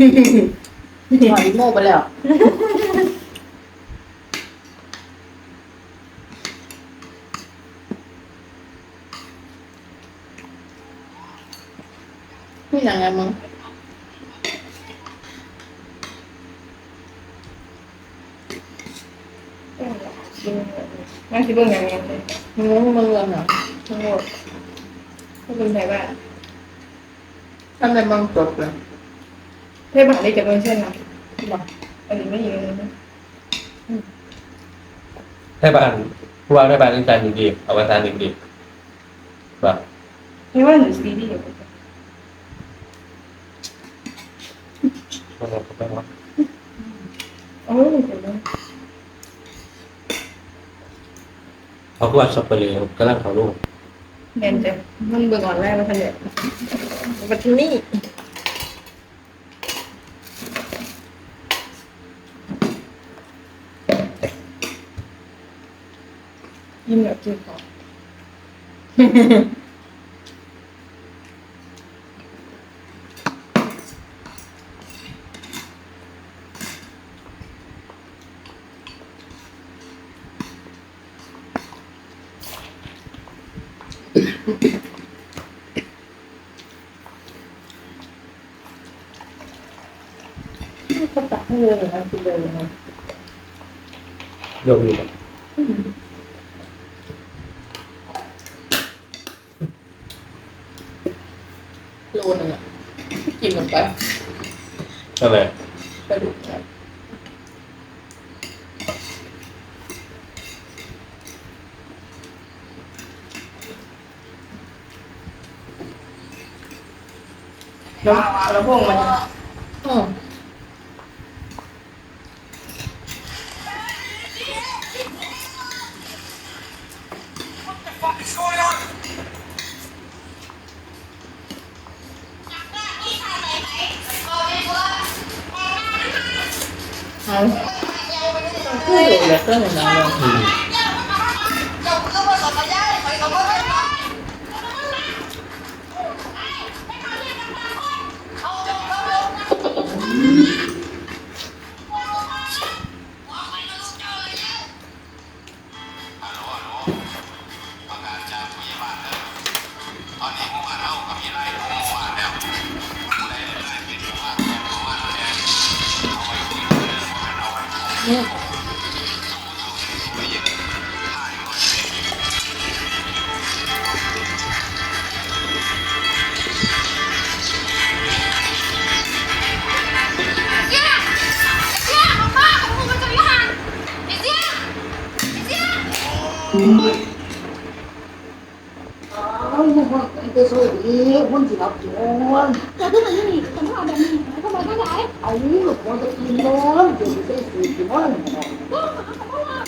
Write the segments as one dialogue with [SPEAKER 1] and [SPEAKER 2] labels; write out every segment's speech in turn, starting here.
[SPEAKER 1] หอยโม่ไปแล้วนี่ยังไงมึง
[SPEAKER 2] น่าคิดว่าไงเนี่ย
[SPEAKER 1] มึงรู้มึงเรื่องเหรอทั้งหมด
[SPEAKER 2] ถ้าเป็นไทยบ้าน
[SPEAKER 1] ทำไมมึงจบเลย
[SPEAKER 2] เทพมหาลัยจะเป็นเช่นนะบอกอันนี้ไม่อยู่ในนั้น
[SPEAKER 3] ให้บ้านผู้ว่าได้บ้านตั้งใจหนึ่งดีเอาวันตาหนึ่งดีแบบ
[SPEAKER 2] เทพว่าหรือซีดีอยู่
[SPEAKER 3] มันก็ไม่ว่า
[SPEAKER 2] โอ้ยเดี๋ยวนะ
[SPEAKER 3] เขาผู้ว่าสับเปลือกกำลังเขาลูก
[SPEAKER 2] เรียนจะมันเบิ่งอ่ อนแรกมาทันเลยมาที่นี่ยิ้มแบบจืดคอ
[SPEAKER 1] เขาตัดให้เลยนะคือเลยนะ
[SPEAKER 3] โยมอยู่แบบ
[SPEAKER 1] โลนึงอะกินลงไป
[SPEAKER 3] อะไร
[SPEAKER 1] กระดูกแค่แล้วแล้วพวกมัน เหมือนกันเลย
[SPEAKER 3] อืม
[SPEAKER 1] เนี่ย เอาลูกมันไปสวยดีคนที่รับจวน
[SPEAKER 4] จะขึ้นมาที่นี่ฉันว่าแบบนี้ทำไมก็ได้
[SPEAKER 1] เอาลูกมันจะกินนอนเดี๋ยวจะสูดมัน
[SPEAKER 4] ก็หาเขาว่า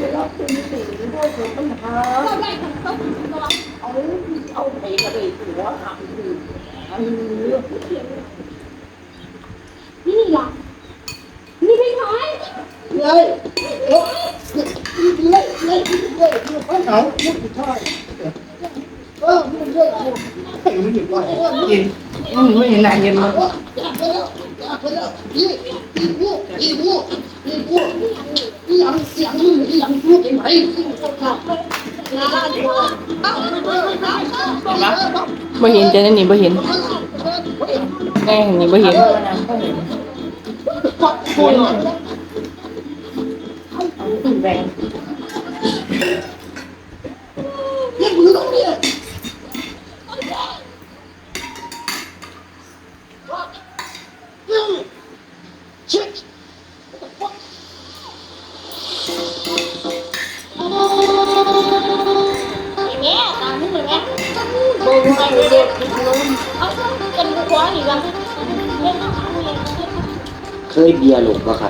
[SPEAKER 1] เวลาเป็นสิ่งที่พ่อเกิดปัญหา
[SPEAKER 4] ก็ได้คนต้องระวัง
[SPEAKER 1] เอาเอาไปกระเดยหัวหักดื้ออันนี้เรื่องเขียน
[SPEAKER 4] นี่ล่ะนี่ไม่น้อย
[SPEAKER 1] เลยเอ้ยเลย เลยเลยปัญหาลูกผู้ชายเออมันเยอะเห็นมันอยู่ก่อน
[SPEAKER 2] กินอืมไม่เห็นหน้าเย็นเลย
[SPEAKER 1] อยากไปแล้วอยากไปแล้วอีอีบูอีบูอีบูอีหยังอีหยังอีหยังพูดเป็นไหม
[SPEAKER 2] บ่เห็นจะนั่นนี่บ่เห็นแน่นี่บ่เห็น
[SPEAKER 1] แรง ยังมือตรงนี้เช็ค
[SPEAKER 4] อย่างเงี้ยตามนี่เลยไหมโบยไปเด็กเอาเป็นหัวอีกแล้วเล่นน้ำเลย
[SPEAKER 5] เคยเบียร์หลงปะครับ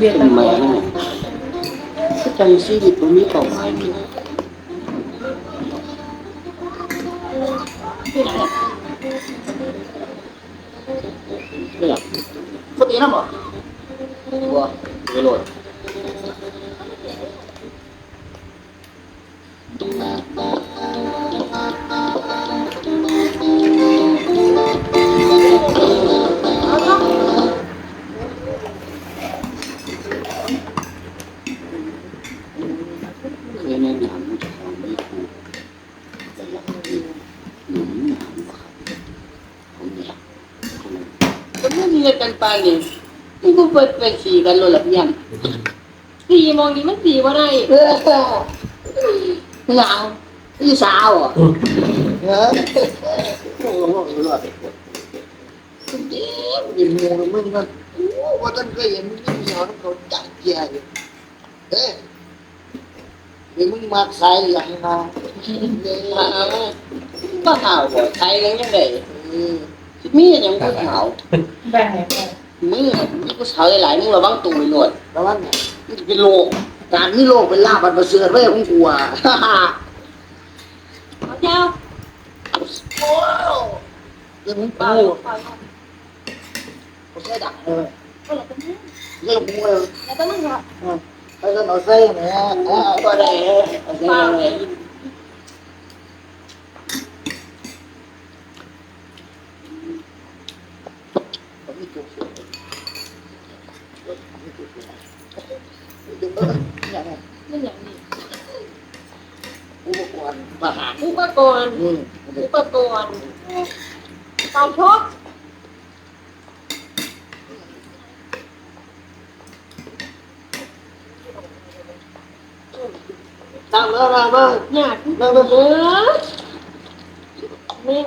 [SPEAKER 1] เรี
[SPEAKER 5] ยนแม่ะก็จังชีวิตรงนมีเป้าหมายนี่
[SPEAKER 1] เนี่ยคนนี้นะบ่บัวไปโหลด
[SPEAKER 5] ปานนี่นี่กูไปเป็นสี่กันเลยหรอพี่ยัน
[SPEAKER 4] สีมองนี้มันสีว่าได้
[SPEAKER 5] เออไม่เอาพี่สาวอะเออโอ้โหรอดจริงๆยิ้มงงมึงมันโอ้ว่าท่านเคยเห็นมึงยิ้มเหนียวน้ำเขาจัดเกียร์อยู่เอ๊ะเดี๋ยวมึงมาใส่หลังมาเลยมามาหาวบ่ใครยังยังไง มีอย่างกูหาว
[SPEAKER 2] แบ่งให้พ่อ
[SPEAKER 5] มึงมีกูสาวหลายๆมึงระวังตัวไว้หนวดระวังเนี่ยมึงจะเป็นโรคการมีโรคเป็นลาบอันประเสริฐไว้ของกูอะ
[SPEAKER 4] เอาเจ้า
[SPEAKER 5] โอ้เดี๋ยวมึง
[SPEAKER 4] เปล่า
[SPEAKER 5] เป้า
[SPEAKER 4] เปล่า
[SPEAKER 5] ผมใช้ดักเลย
[SPEAKER 4] ก็แล้วกันนะ
[SPEAKER 5] เรื่องมึงเลย
[SPEAKER 4] แล้วก็นั่งละ
[SPEAKER 5] ไอ้ก็เอาเส้นเนี่ยอ่าก็ได้เอาเส้
[SPEAKER 4] เปล่าน เล
[SPEAKER 5] เลย ยผมมีจุดเสียมีจุดเสียจุดเออเนี่ยเนี่ย
[SPEAKER 4] นั่นอย่างนี้
[SPEAKER 5] อุปกรณ์ประหาร
[SPEAKER 4] อุปกรณ์
[SPEAKER 5] อืม
[SPEAKER 4] อุปกรณ์เตาชก
[SPEAKER 5] ตั้งแล้วนะบ้าง
[SPEAKER 4] หยาดเนื้อเนื้อแม่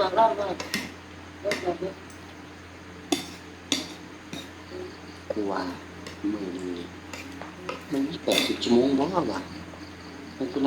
[SPEAKER 5] ตั้งแล้วนะคือว่ามือนี้มันมีแปดสิบชั่วโมงบ้างวะ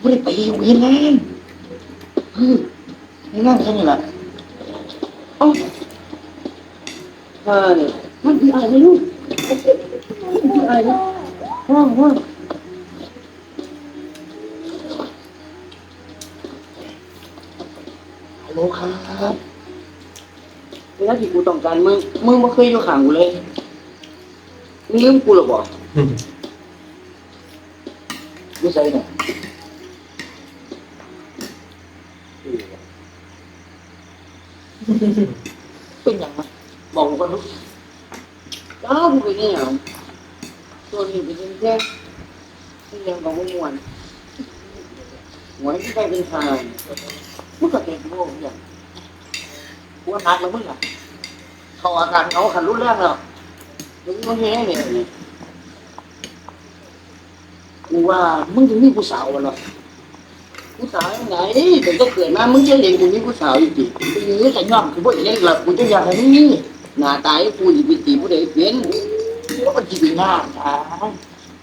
[SPEAKER 5] พอแล้วมันอยู่น้ำผู้สาวนี่คุณฮัลโหลเชียงมึงไม่ใส่ปะมึงกินข้าวหรือยังเนี่ยกลัวสิไปชวนหาหยังกินแรงคนหรอกวะไม่ได้ไปอยู่เห็นงานอืมเห็นงานแค่นี้แหละเอ้าเฮ้ยมันคืออะไรไม่รู้มันคืออะไรนะว่างว่างฮัลโหลครับเวลาที่กูต้องการมึง มึงไม่เคยอยู่ข้างกูเลย มึงลืมกูหรอบอก ไม่ใช่เนี่ย เป็นอย่างไรบอกกูก่อนลูกอ้าวกูเป็นอย่างตัวนี้เป็นแค่เป็นย่างของมึงมวนหวยที่ไปเป็นทางมึงก็เป็นโง่อย่างกูนัดแล้วมึงอะเขาอาการเขาขันรู้เรื่องแล้วมึงมึงเฮ้เนี่ยกูว่ามึงถึงมีผู้สาวเนาะ ผู้สาวยังไงแต่ก็เกิดมามึงจะเห็นกูมีผู้สาวอีกทีปีนี้แต่ย่อมคือบ่เห็นหรอกกูจะอยากให้มึงมีหน้าตายกูอีกปีตีผู้ใดเป็นว่ามันจีบหน้าตา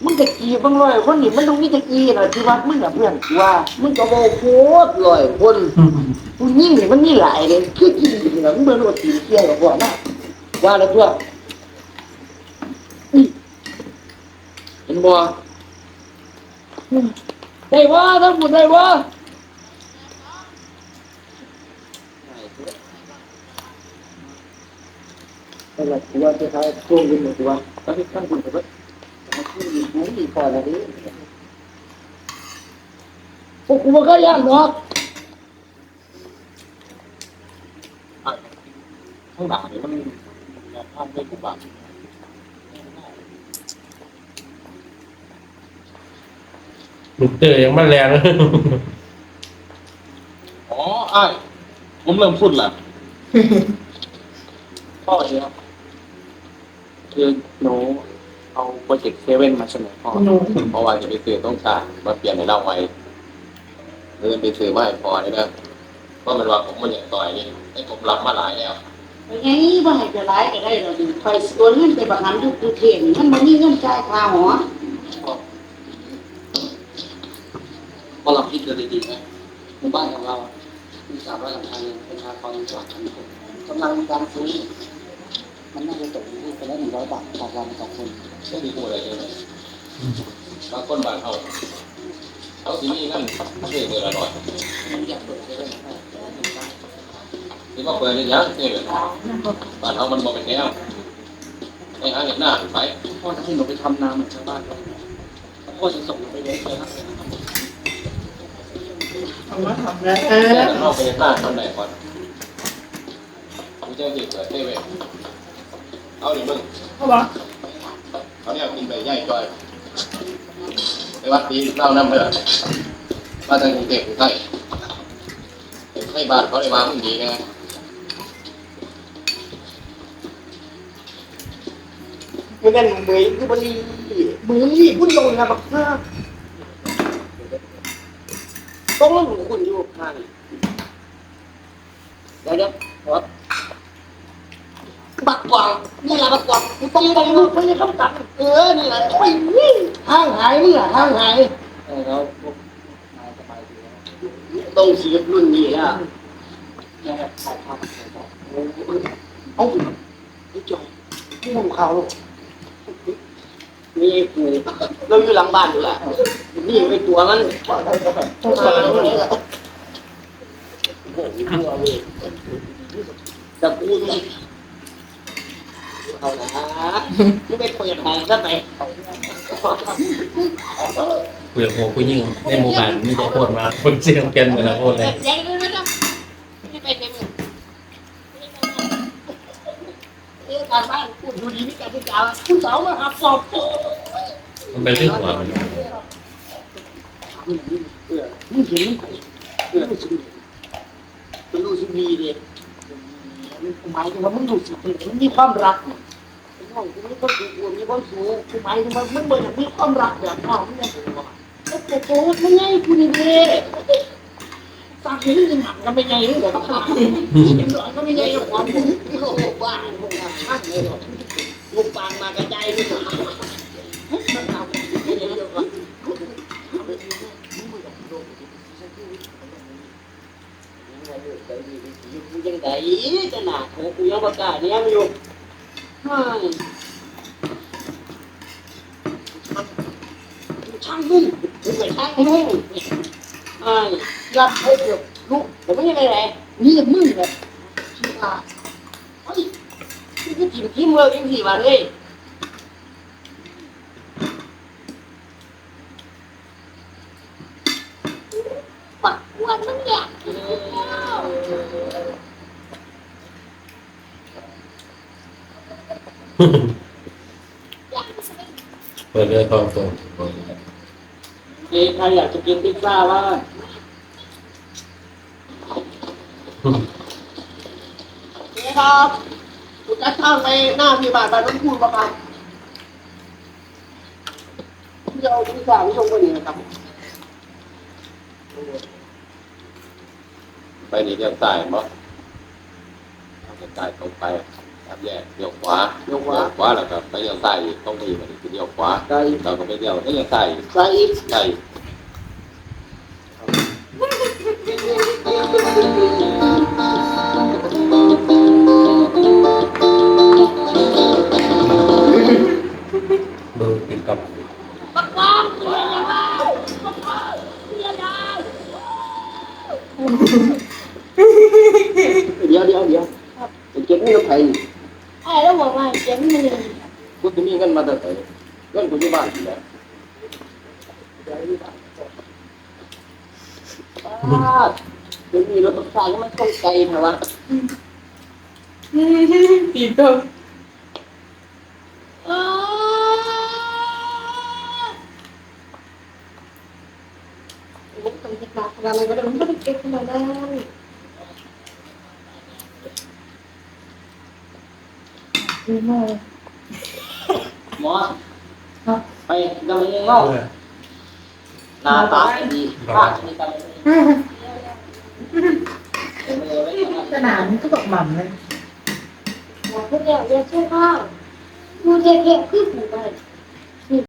[SPEAKER 5] มึงจะกีบางร้อยคนนี่มันต้องมีจะกีนะที่วัดมึงอะเพื่อนกูว่ามึงก็บอกโคตรร้อยคนผู้หญิงนี่มันมีหลายเลยคือกินเหลืองเบอร์โรตีเที่ยวกับพ่อนะว่าแล้วตัวอื้อเห็นบ่
[SPEAKER 2] ได้ว่าทั้งหมดได้ว่า
[SPEAKER 5] อะไรกูว่าจะทายโกงกันหมดตัวแล้วที่ตั้งคุณไปว่าที่มันมีพอแล้วนี่
[SPEAKER 2] พวกกูบ่เคยย่านหรอก
[SPEAKER 1] ข้างหลังนี่มันทำได้ทุกแบบ
[SPEAKER 3] มิเตอร์ยังมันแรงเลย
[SPEAKER 1] อ๋อไอ้ผมเริ่มพูดละพ่อเดียวคือหนูเอาโปรเจกต์เซเว่นมาเสนอพ่อ
[SPEAKER 2] หนู
[SPEAKER 1] เพราะว่าจะไปซื้อต้องชามาเปลี่ยนในเราไว้เดินไปซื้อมาให้พอนี่นะเพราะมันว่าผมมันอย่างต่อยนี่ให้ผมรับมาหลายแล้ว
[SPEAKER 5] ไงบ่ให้จะร้ายก็ได้เราดูไฟตัวเงินไปประกันทุกทุกเทนมันบ่มีเงินจ่ายค่าหอ
[SPEAKER 1] พอเราคิ ดกันดีๆนะหมู่บ้านของเรา มีสามร้อยหลังคาเรือนประชากรกว่าพันคน
[SPEAKER 5] กำลังมีการซื้อมันน่าจะตกอยู่ไปแล้วหนึ่งร้อยบาทต่อวันต่อคน
[SPEAKER 1] ไม่มีพูดอะไรเลยบางคนบางเขา
[SPEAKER 3] เขาสิมีนั่นซื้อเดือนละร้อยที่ว่าเปิดนี่ยังนี่เลยบ้านเขามันบ่เป็นแนวไอ้หาเห็นหน้าไป
[SPEAKER 5] พ่อที่หนูไปทำนาเหมือนชาวบ้านเขาพ่อจะส่งไปเลี้ยงเลยนะ
[SPEAKER 1] เอามาทำแล้ว
[SPEAKER 3] แต่เข้าไปหน้าคนไหนก่อนกูจะสิเปิดเต้เว้เอาดิมึง
[SPEAKER 1] เขาบอก
[SPEAKER 3] เขาเนี่ยกินไปย่ายจอยไปวัดตีเล่าน้ำเลยมาทางกรุงเทพกรุงไทยให้บ้านเขาได้มามึงดีไง
[SPEAKER 5] ไม่แม่นเมยคือบรีมือนี่พุ่นลงนะบักเพื่อ ต้องหนูคุณอยู่ข้างเดี๋ยวเดี๋ยวขอบักกวางนี่แหละบักกวางกูต้องไปมือไม่ได้ต้องตัดเออนี่แหละไปนี่ห้างหายนี่แหละห้างหายเออแล้วพวกนายสบายดีแล้วต้องเสียบรุ่นนี้อะเนี่ยถ่ายภาพเอาไอ้จอยที่ลงเขาลูก มีกูเราอยู่หลังบ้านอยู่แหละนี่ไอตัวมันตัวมันโอ้โหตัวเว้ยแต่กูนี่เอาละมึงไปเปิดห้องซะไป
[SPEAKER 3] คุยกับโมคุยยิ่งในหมู่บ้านมีแต่โคตรมาคนเสียงกันเหมือนโคตรเลย
[SPEAKER 4] เด็กเลยนะไม่เป็นในมือเรื่องการบ้าน คุณดูดีไม่การศึกษาคุณสาวมาหาสอบ
[SPEAKER 3] มันเป็นเรื่องหัวมัน
[SPEAKER 5] มึงเห็นเออรู้สึกเป็นรู้สึกดีเลยหมายถึงว่ามึงรู้สึกมันมีความรักไอ้น้องกูมีความสุขมีความสุขคือหมายถึงว่ามึงเหมือนมีความรักแบบน้องมึงเนี่ยแต่แต่โตมันไงกูนี่เด้สร้างให้มึงหันกันไม่ไงมึงแบบขาดสอนก็ไม่ไงหรอกความมึงโลกบ้านพวกนั้นมา ลูกปางมากระจายเลยมันเอาไปเยอะๆก่กูยังไงจะหนาโกูยังประกาศเนี่ยมันอยู่ช่างมึงมึงไปช่างมึงไอ้ยัดให้เกือบลูกผมไม่ยังไงแหละนี่มึงเลยชี้ตาย คือจิ้มที่มือยังสี่บาทเลยปักวันมึงเนี่ย
[SPEAKER 3] เปิดเรือทองโต
[SPEAKER 5] เอ้ใครอยากจะกินพิซซ่าบ้างนี่ครับ คุณจะช่างไปหน้าพี่บาทบานน้ำพูดปะครับที่เอาพิซซ่าไปส่งคนนี้นะครับ
[SPEAKER 3] ไปนี่เลี้ยวใต้มั้งเอาไปใต้ตรงไปครับแยกเลี้ยวขวาเลี้ยวขวา ขวาแล้วก็ไปเลี้ยวใต้อีกตรงนี้มันคือเลี้ยวขวา
[SPEAKER 5] ไก่
[SPEAKER 3] เราก็ไปเลี้ยวเลี้ยวใต้อีก
[SPEAKER 5] ไก่
[SPEAKER 3] ใต้ดู
[SPEAKER 4] เดี๋
[SPEAKER 5] ยวเดี๋ยวเดี๋ยวจะเก็บเงินไทย
[SPEAKER 4] ไอ้แล้วบอกว่าเจ๊งมือ
[SPEAKER 3] กูจะมีเงินมาแต่ไหนเงินกูที่บ้านนี่แหละ
[SPEAKER 5] ป้าเดี๋ยวมีรถไฟฟ้าก็มันต้องไกลเถอะวะ
[SPEAKER 2] ตีเติม
[SPEAKER 1] ผมต้องคิดหนักอะไรก็ได้ผมไม่ได้เก็บขนาดนั้น
[SPEAKER 2] ดีมาก
[SPEAKER 5] หมอไปดำเนินเล่าหน้าตาดีป้าดีกัน
[SPEAKER 1] ขนาดนี้ก็ตกหม่ำเลย
[SPEAKER 4] บอกพวกเดียวเรียนชื่อข้าวมูเทเทขึ้นหมู่บ้าน